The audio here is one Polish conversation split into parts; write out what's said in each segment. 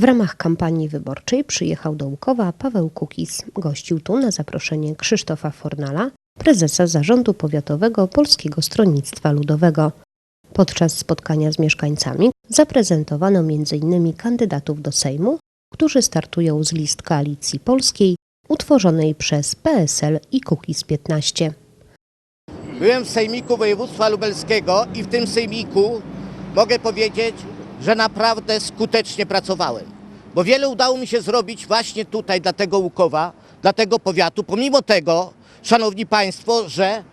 W ramach kampanii wyborczej przyjechał do Łukowa Paweł Kukis. Gościł tu na zaproszenie Krzysztofa Fornala, prezesa Zarządu Powiatowego Polskiego Stronnictwa Ludowego. Podczas spotkania z mieszkańcami zaprezentowano m.in. kandydatów do Sejmu, którzy startują z list Koalicji Polskiej utworzonej przez PSL i Kukiz 15. Byłem w Sejmiku Województwa Lubelskiego i w tym Sejmiku mogę powiedzieć, że naprawdę skutecznie pracowałem. Bo wiele udało mi się zrobić właśnie tutaj dla tego Łukowa, dla tego powiatu, pomimo tego, szanowni państwo, że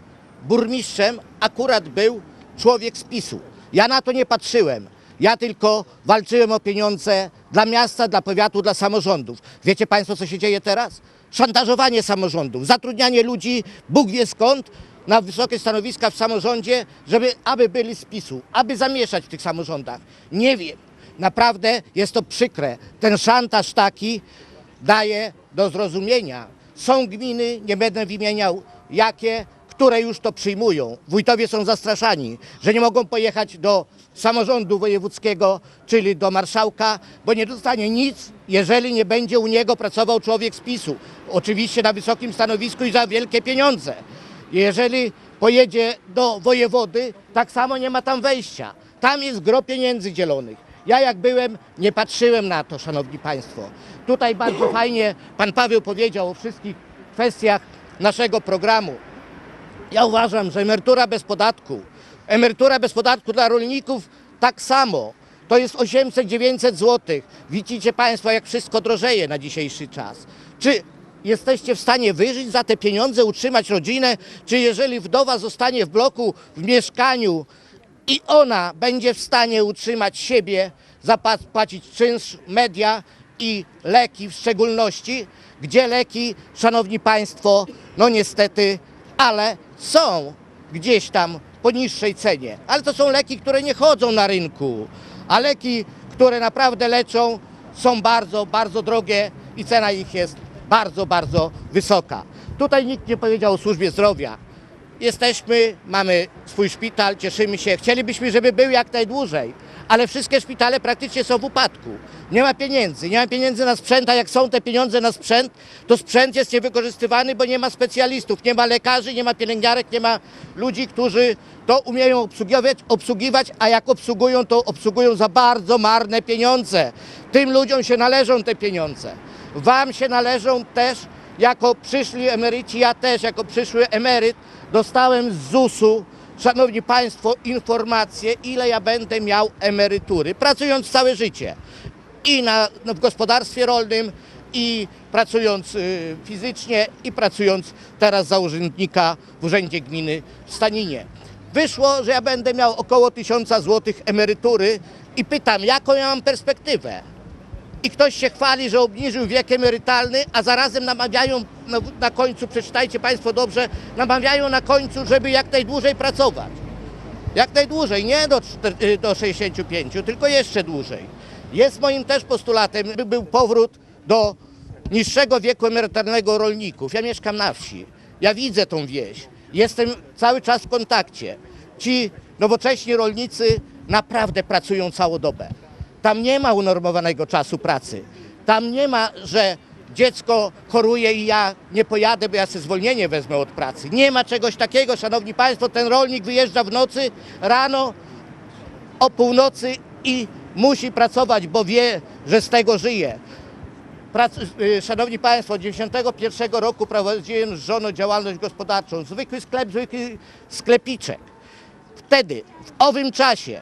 burmistrzem akurat był człowiek z PiSu. Ja na to nie patrzyłem. Ja tylko walczyłem o pieniądze dla miasta, dla powiatu, dla samorządów. Wiecie państwo, co się dzieje teraz? Szantażowanie samorządów, zatrudnianie ludzi, Bóg wie skąd, na wysokie stanowiska w samorządzie, żeby aby byli z PiSu, aby zamieszać w tych samorządach. Nie wiem. Naprawdę jest to przykre. Ten szantaż taki daje do zrozumienia. Są gminy, nie będę wymieniał jakie, które już to przyjmują. Wójtowie są zastraszani, że nie mogą pojechać do samorządu wojewódzkiego, czyli do marszałka, bo nie dostanie nic, jeżeli nie będzie u niego pracował człowiek z PiSu. Oczywiście na wysokim stanowisku i za wielkie pieniądze. Jeżeli pojedzie do wojewody, tak samo nie ma tam wejścia. Tam jest gro pieniędzy dzielonych. Ja jak byłem, nie patrzyłem na to, szanowni państwo. Tutaj bardzo fajnie pan Paweł powiedział o wszystkich kwestiach naszego programu. Ja uważam, że emerytura bez podatku, emerytura bez podatku dla rolników tak samo. To jest 800-900 zł. Widzicie Państwo, jak wszystko drożeje na dzisiejszy czas. Czy jesteście w stanie wyżyć za te pieniądze, utrzymać rodzinę? Czy jeżeli wdowa zostanie w bloku, w mieszkaniu i ona będzie w stanie utrzymać siebie, zapłacić czynsz, media i leki w szczególności, gdzie leki, szanowni państwo, no niestety, ale są gdzieś tam po niższej cenie. Ale to są leki, które nie chodzą na rynku, a leki, które naprawdę leczą, są bardzo, bardzo drogie i cena ich jest bardzo, bardzo wysoka. Tutaj nikt nie powiedział o służbie zdrowia. Jesteśmy, mamy swój szpital, cieszymy się. Chcielibyśmy, żeby był jak najdłużej, ale wszystkie szpitale praktycznie są w upadku. Nie ma pieniędzy, nie ma pieniędzy na sprzęt, a jak są te pieniądze na sprzęt, to sprzęt jest niewykorzystywany, bo nie ma specjalistów, nie ma lekarzy, nie ma pielęgniarek, nie ma ludzi, którzy to umieją obsługiwać, obsługiwać, a jak obsługują, to obsługują za bardzo marne pieniądze. Tym ludziom się należą te pieniądze. Wam się należą też jako przyszli emeryci, ja też jako przyszły emeryt dostałem z ZUS-u, szanowni państwo, informację, ile ja będę miał emerytury, pracując całe życie. I na, no, w gospodarstwie rolnym, i pracując y, fizycznie, i pracując teraz za urzędnika w Urzędzie Gminy w Staninie. Wyszło, że ja będę miał około 1000 zł emerytury i pytam, jaką ja mam perspektywę? I ktoś się chwali, że obniżył wiek emerytalny, a zarazem namawiają na, na końcu, przeczytajcie Państwo dobrze, namawiają na końcu, żeby jak najdłużej pracować. Jak najdłużej, nie do, y, do 65, tylko jeszcze dłużej. Jest moim też postulatem, by był powrót do niższego wieku emerytalnego rolników. Ja mieszkam na wsi, ja widzę tą wieś, jestem cały czas w kontakcie. Ci nowocześni rolnicy naprawdę pracują całą dobę. Tam nie ma unormowanego czasu pracy. Tam nie ma, że dziecko choruje i ja nie pojadę, bo ja sobie zwolnienie wezmę od pracy. Nie ma czegoś takiego, szanowni państwo. Ten rolnik wyjeżdża w nocy, rano, o północy i musi pracować, bo wie, że z tego żyje. Prac, y, szanowni Państwo, od 91 roku prowadziłem z żoną działalność gospodarczą. Zwykły sklep, zwykły sklepiczek. Wtedy, w owym czasie,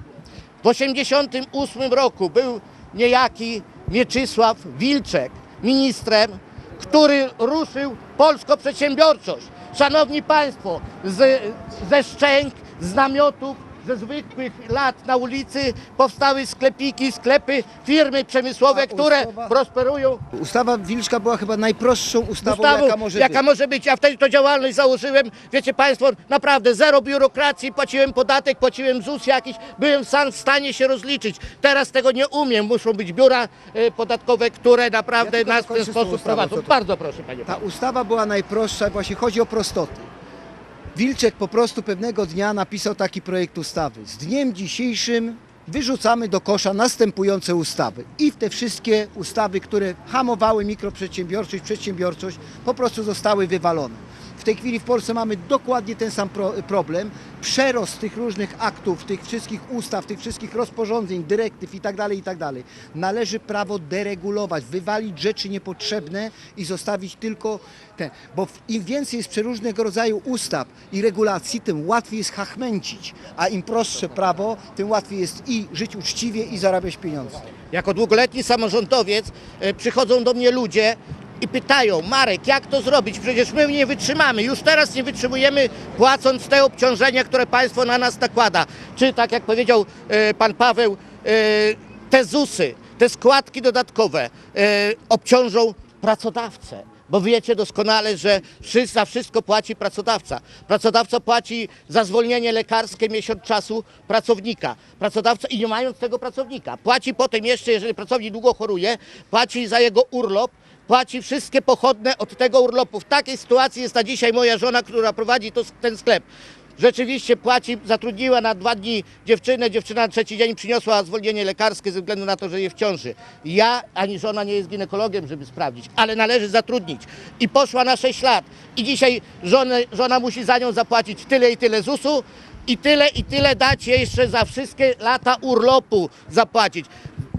w 1988 roku był niejaki Mieczysław Wilczek ministrem, który ruszył polską przedsiębiorczość. Szanowni Państwo, z, ze szczęk, z namiotów, ze zwykłych lat na ulicy powstały sklepiki, sklepy, firmy przemysłowe, A które ustawa- prosperują Ustawa Wilczka była chyba najprostszą ustawą, ustawą, jaka może być. być. Ja wtedy to działalność założyłem. Wiecie Państwo, naprawdę zero biurokracji, płaciłem podatek, płaciłem ZUS jakiś, byłem sam w stanie się rozliczyć. Teraz tego nie umiem. Muszą być biura e, podatkowe, które naprawdę Ja tylko nas w ten dokończę z tą sposób ustawą, prowadzą. co to- Bardzo proszę Panie. Ta ustawa była najprostsza, właśnie chodzi o prostoty. Wilczek po prostu pewnego dnia napisał taki projekt ustawy. Z dniem dzisiejszym wyrzucamy do kosza następujące ustawy. I te wszystkie ustawy, które hamowały mikroprzedsiębiorczość, przedsiębiorczość, po prostu zostały wywalone. Tej chwili w Polsce mamy dokładnie ten sam pro, problem. Przerost tych różnych aktów, tych wszystkich ustaw, tych wszystkich rozporządzeń, dyrektyw itd., itd. Należy prawo deregulować, wywalić rzeczy niepotrzebne i zostawić tylko te. Bo im więcej jest przeróżnego rodzaju ustaw i regulacji, tym łatwiej jest hachmęcić. A im prostsze prawo, tym łatwiej jest i żyć uczciwie i zarabiać pieniądze. Jako długoletni samorządowiec e, przychodzą do mnie ludzie i pytają, Marek, jak to zrobić? Przecież my nie wytrzymamy. Już teraz nie wytrzymujemy, płacąc te obciążenia, które państwo na nas nakłada. Czy tak jak powiedział e, pan Paweł, e, te ZUSy, te składki dodatkowe e, obciążą pracodawcę. Bo wiecie doskonale, że za wszystko płaci pracodawca. Pracodawca płaci za zwolnienie lekarskie miesiąc czasu pracownika. Pracodawca i nie mając tego pracownika. Płaci potem jeszcze, jeżeli pracownik długo choruje, płaci za jego urlop, płaci wszystkie pochodne od tego urlopu. W takiej sytuacji jest na dzisiaj moja żona, która prowadzi to, ten sklep. Rzeczywiście płaci, zatrudniła na dwa dni dziewczynę, dziewczyna na trzeci dzień przyniosła zwolnienie lekarskie ze względu na to, że jest w ciąży. Ja ani żona nie jest ginekologiem, żeby sprawdzić, ale należy zatrudnić. I poszła na 6 lat. I dzisiaj żonę, żona musi za nią zapłacić tyle i tyle ZUS-u i tyle i tyle dać jeszcze za wszystkie lata urlopu zapłacić.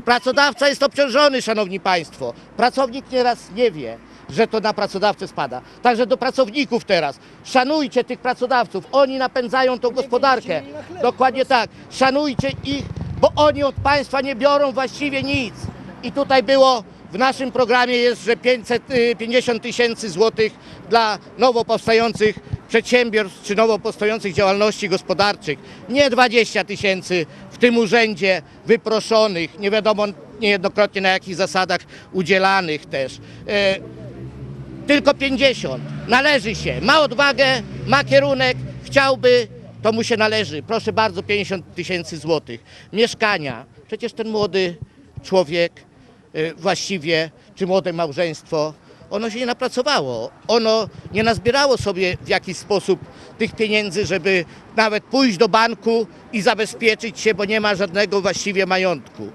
Pracodawca jest obciążony, szanowni państwo. Pracownik nieraz nie wie, że to na pracodawcę spada. Także do pracowników teraz. Szanujcie tych pracodawców. Oni napędzają tą gospodarkę. Dokładnie tak. Szanujcie ich, bo oni od państwa nie biorą właściwie nic. I tutaj było w naszym programie jest, że 550 tysięcy złotych dla nowo powstających przedsiębiorstw czy nowo powstających działalności gospodarczych. Nie 20 tysięcy w tym urzędzie wyproszonych, nie wiadomo niejednokrotnie na jakich zasadach udzielanych też. E, tylko 50. Należy się. Ma odwagę, ma kierunek, chciałby, to mu się należy. Proszę bardzo, 50 tysięcy złotych. Mieszkania. Przecież ten młody człowiek y, właściwie, czy młode małżeństwo, ono się nie napracowało. Ono nie nazbierało sobie w jakiś sposób tych pieniędzy, żeby nawet pójść do banku i zabezpieczyć się, bo nie ma żadnego właściwie majątku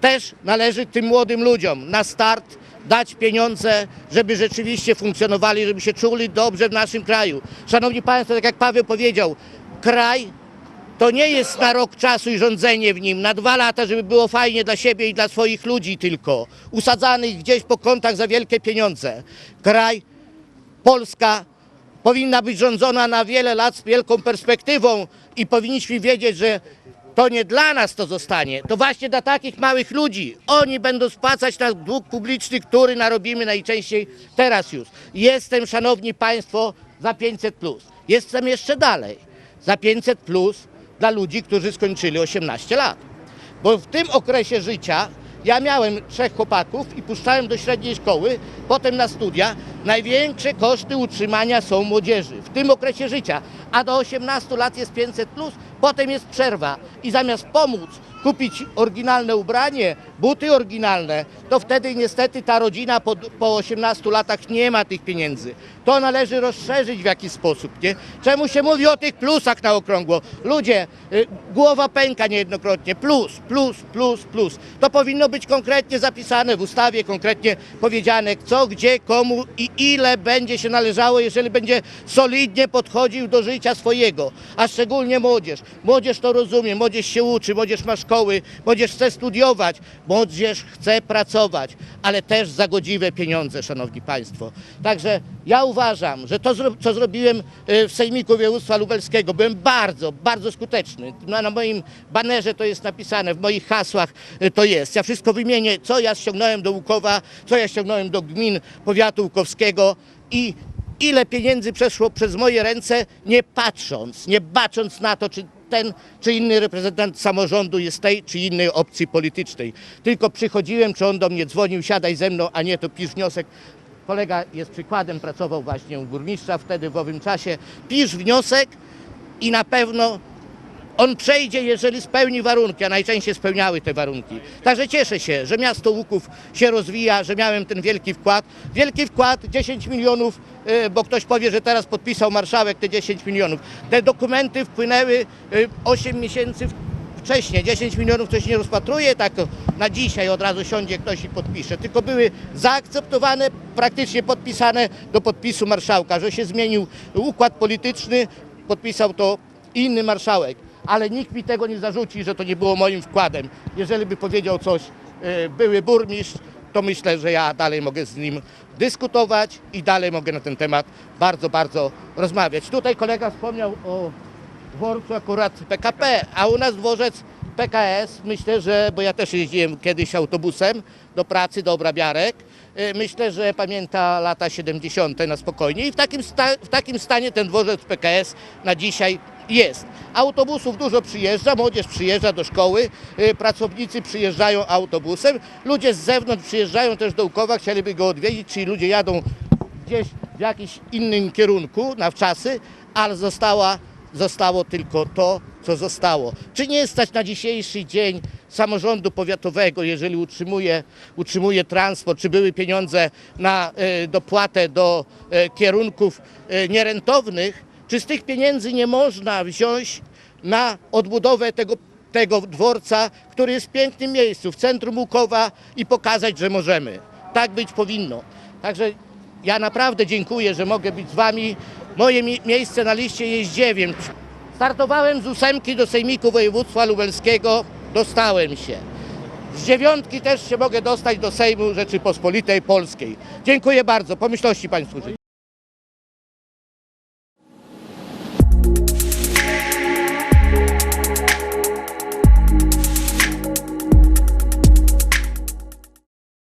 też należy tym młodym ludziom na start dać pieniądze, żeby rzeczywiście funkcjonowali, żeby się czuli dobrze w naszym kraju. Szanowni Państwo, tak jak Paweł powiedział, kraj to nie jest na rok czasu i rządzenie w nim, na dwa lata, żeby było fajnie dla siebie i dla swoich ludzi tylko, usadzanych gdzieś po kątach za wielkie pieniądze. Kraj, Polska powinna być rządzona na wiele lat z wielką perspektywą i powinniśmy wiedzieć, że to nie dla nas to zostanie, to właśnie dla takich małych ludzi. Oni będą spłacać nasz dług publiczny, który narobimy najczęściej teraz już. Jestem, szanowni państwo, za 500 plus. Jestem jeszcze dalej. Za 500 plus dla ludzi, którzy skończyli 18 lat. Bo w tym okresie życia ja miałem trzech chłopaków i puszczałem do średniej szkoły, potem na studia. Największe koszty utrzymania są młodzieży w tym okresie życia, a do 18 lat jest 500 plus, potem jest przerwa i zamiast pomóc kupić oryginalne ubranie, buty oryginalne, to wtedy niestety ta rodzina po, po 18 latach nie ma tych pieniędzy. To należy rozszerzyć w jakiś sposób, nie? Czemu się mówi o tych plusach na okrągło? Ludzie, y, głowa pęka niejednokrotnie. Plus, plus, plus, plus. To powinno być konkretnie zapisane w ustawie, konkretnie powiedziane, co, gdzie, komu i ile będzie się należało, jeżeli będzie solidnie podchodził do życia swojego. A szczególnie młodzież. Młodzież to rozumie, młodzież się uczy, młodzież ma szkoły, młodzież chce studiować, młodzież chce pracować, ale też za godziwe pieniądze, szanowni państwo. Także ja uważam, że to, co zrobiłem e, w Sejmiku Województwa Lubelskiego, byłem bardzo, bardzo skuteczny. Na, moim banerze to jest napisane, w moich hasłach e, to jest. Ja wszystko wymienię, co ja ściągnąłem do Łukowa, co ja ściągnąłem do gmin powiatu łukowskiego i ile pieniędzy przeszło przez moje ręce, nie patrząc, nie bacząc na to, czy ten czy inny reprezentant samorządu jest tej czy innej opcji politycznej. Tylko przychodziłem, czy on do mnie dzwonił, siadaj ze mną, a nie to pisz wniosek. Kolega jest przykładem, pracował właśnie u burmistrza wtedy w owym czasie. Pisz wniosek i na pewno on przejdzie, jeżeli spełni warunki, a najczęściej spełniały te warunki. Także cieszę się, że miasto Łuków się rozwija, że miałem ten wielki wkład. Wielki wkład 10 milionów, y, bo ktoś powie, że teraz podpisał marszałek te 10 milionów. Te dokumenty wpłynęły y, 8 miesięcy w- wcześniej, 10 milionów ktoś nie rozpatruje, tak na dzisiaj od razu siądzie ktoś i podpisze, tylko były zaakceptowane, praktycznie podpisane do podpisu marszałka, że się zmienił układ polityczny, podpisał to inny marszałek, ale nikt mi tego nie zarzuci, że to nie było moim wkładem. Jeżeli by powiedział coś e, były burmistrz, to myślę, że ja dalej mogę z nim dyskutować i dalej mogę na ten temat bardzo, bardzo rozmawiać. Tutaj kolega wspomniał o dworcu akurat PKP, a u nas dworzec PKS, myślę, że, bo ja też jeździłem kiedyś autobusem do pracy, do obrabiarek, myślę, że pamięta lata 70. na spokojnie i w takim, w takim stanie ten dworzec PKS na dzisiaj jest. Autobusów dużo przyjeżdża, młodzież przyjeżdża do szkoły, y, pracownicy przyjeżdżają autobusem, ludzie z zewnątrz przyjeżdżają też do Łukowa, chcieliby go odwiedzić, czyli ludzie jadą gdzieś w jakimś innym kierunku na wczasy, ale została, zostało tylko to, co zostało. Czy nie stać na dzisiejszy dzień samorządu powiatowego, jeżeli utrzymuje, utrzymuje transport, czy były pieniądze na e, dopłatę do e, kierunków e, nierentownych, czy z tych pieniędzy nie można wziąć na odbudowę tego tego dworca, który jest w pięknym miejscu, w centrum Łukowa i pokazać, że możemy. Tak być powinno. Także ja naprawdę dziękuję, że mogę być z Wami. Moje mi- miejsce na liście jest 9. Startowałem z ósemki do Sejmiku Województwa Lubelskiego, dostałem się. Z dziewiątki też się mogę dostać do Sejmu Rzeczypospolitej Polskiej. Dziękuję bardzo. Pomyślności Państwu życzę.